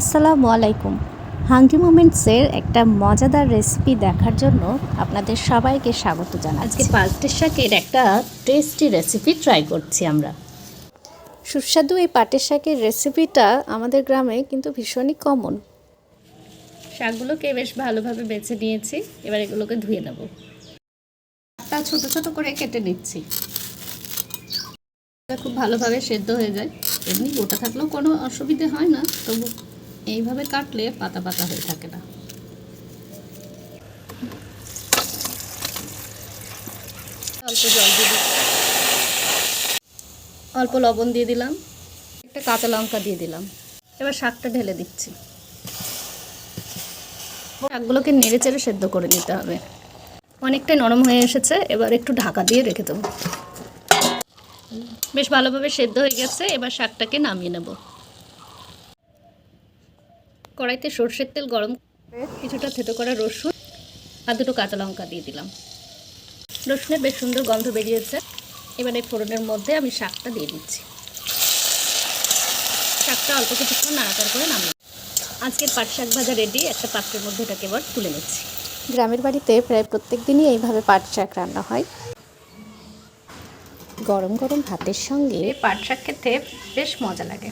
আসসালামু আলাইকুম। হাঙ্গি মোমেন্টসের একটা মজাদার রেসিপি দেখার জন্য আপনাদের সবাইকে স্বাগত জানাচ্ছি। আজকে পাল্টের শাকের একটা টেস্টি রেসিপি ট্রাই করছি আমরা। সুস্বাদু এই পাটের শাকের রেসিপিটা আমাদের গ্রামে কিন্তু ভীষণই কমন শাকগুলোকে বেশ ভালোভাবে বেছে নিয়েছি এবার এগুলোকে ধুয়ে নেব। শাকটা ছোট ছোট করে কেটে নিচ্ছি। খুব ভালোভাবে সেদ্ধ হয়ে যায়। এমনি গোটা থাকলেও কোনো অসুবিধে হয় না তবু এইভাবে কাটলে পাতা পাতা হয়ে থাকে না। অল্প জল দিয়ে অল্প লবণ দিয়ে দিলাম। একটা কাঁচা লঙ্কা দিয়ে দিলাম। এবার শাকটা ঢেলে দিচ্ছি। শাকগুলোকে নেড়ে চেড়ে সেদ্ধ করে নিতে হবে। অনেকটাই নরম হয়ে এসেছে, এবার একটু ঢাকা দিয়ে রেখে দেবো। বেশ ভালোভাবে সেদ্ধ হয়ে গেছে, এবার শাকটাকে নামিয়ে নেব। কড়াইতে সর্ষের তেল গরম করে কিছুটা থেতো করা রসুন আর দুটো কাঁচা লঙ্কা দিয়ে দিলাম। রসুনের বেশ সুন্দর গন্ধ বেরিয়েছে। এবার এই ফোড়নের মধ্যে আমি শাকটা দিয়ে দিচ্ছি। শাকটা অল্প কিছুক্ষণ নাড়াচাড়া করে নামিয়ে আজকের পাট শাক ভাজা রেডি একটা পাত্রের মধ্যে এটাকে এবার তুলে নিচ্ছি। গ্রামের বাড়িতে প্রায় প্রত্যেক দিনই এইভাবে পাট শাক রান্না হয়। গরম গরম ভাতের সঙ্গে পাট শাক খেতে বেশ মজা লাগে।